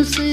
மனசு